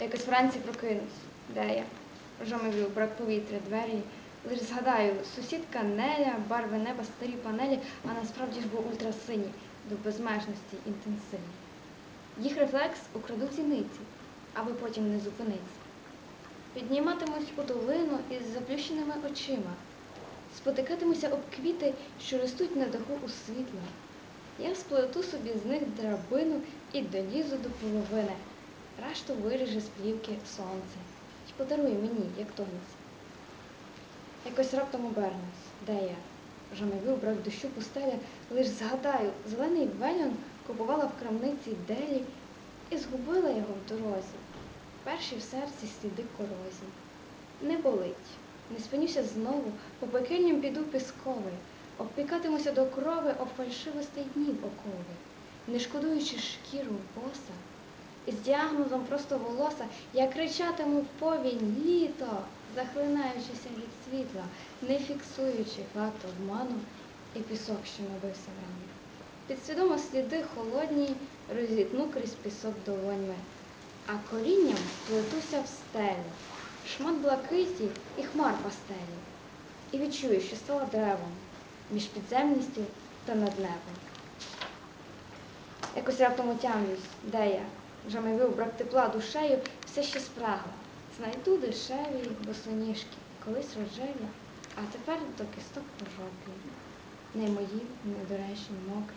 Якось вранці прокинусь. Де я? Жомивлю, брак повітря, двері. Лиш згадаю, сусідка Неля, барви неба, старі панелі, а насправді ж був ультрасиній, до безмежності інтенсивний. Їх рефлекс украду зіниці, аби потім не зупиниться. Підніматимусь у долину із заплющеними очима, спотикатимуся об квіти, що ростуть на даху у світла. Я сплету собі з них драбину і долізу до половини. Решту виріже з плівки сонце й подарує мені, як тонець. Якось раптом обернусь, де я? Жамові брак дощу пустеля, лиш згадаю, зелений вельон купувала в крамниці делі і згубила його в дорозі. Перші в серці сліди корозії. Не болить, не спинюся знову, по пекельням піду пісковий, обпікатимуся до крови об фальшивостей днів окови, не шкодуючи шкіру боса, із діагнозом просто волоса, я кричатиму повінь літо, захлинаючися від світла, не фіксуючи факт обману і пісок, що набився в рану. Підсвідомо сліди холодні розітну крізь пісок долоньми, а корінням плетуся в стелю, шмат блакиті і хмар пастелі, і відчую, що стала деревом між підземністю та над небом. Якось раптом отямлюсь, де я, жамивив брак тепла душею, все ще спрагла. Знайду дешеві босоніжки, колись рожеві, а тепер до кисток пожовклі. Не мої, недоречні, мокрі.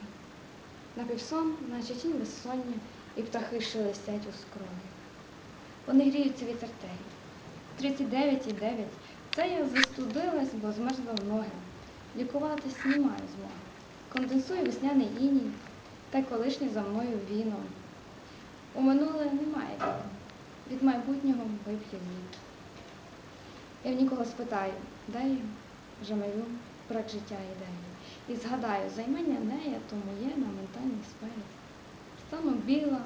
Напівсон, наче тінь безсоння, і птахи шелестять у скроні. Вони гріються від артерій. 39,9. Це я застудилась, бо змерзла в ноги. Лікуватись не маю змоги. Конденсує весняний іній, та колишнє за мною віном. У минуле немає віку. Від майбутнього вип'ю лід. Я в нікого спитаю, де я, жамелю, брак життя ідеї. І згадаю, займання нея то моє на ментальній сфері. Стану біла,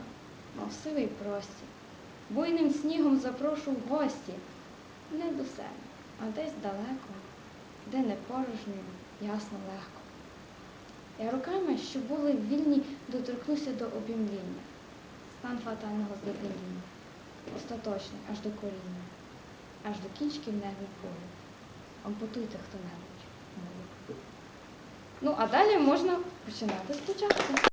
мов сивий простір. Буйним снігом запрошу в гості. Не до себе, а десь далеко, де не порожньо, ясно легко. Я руками, що були вільні, доторкнуся до обімління. Стан фатального знедоління. Остаточний, аж до коріння, аж до кінчиків нервів полів. Ампутуйте хто-небудь. Ну, а далі можна починати спочатку.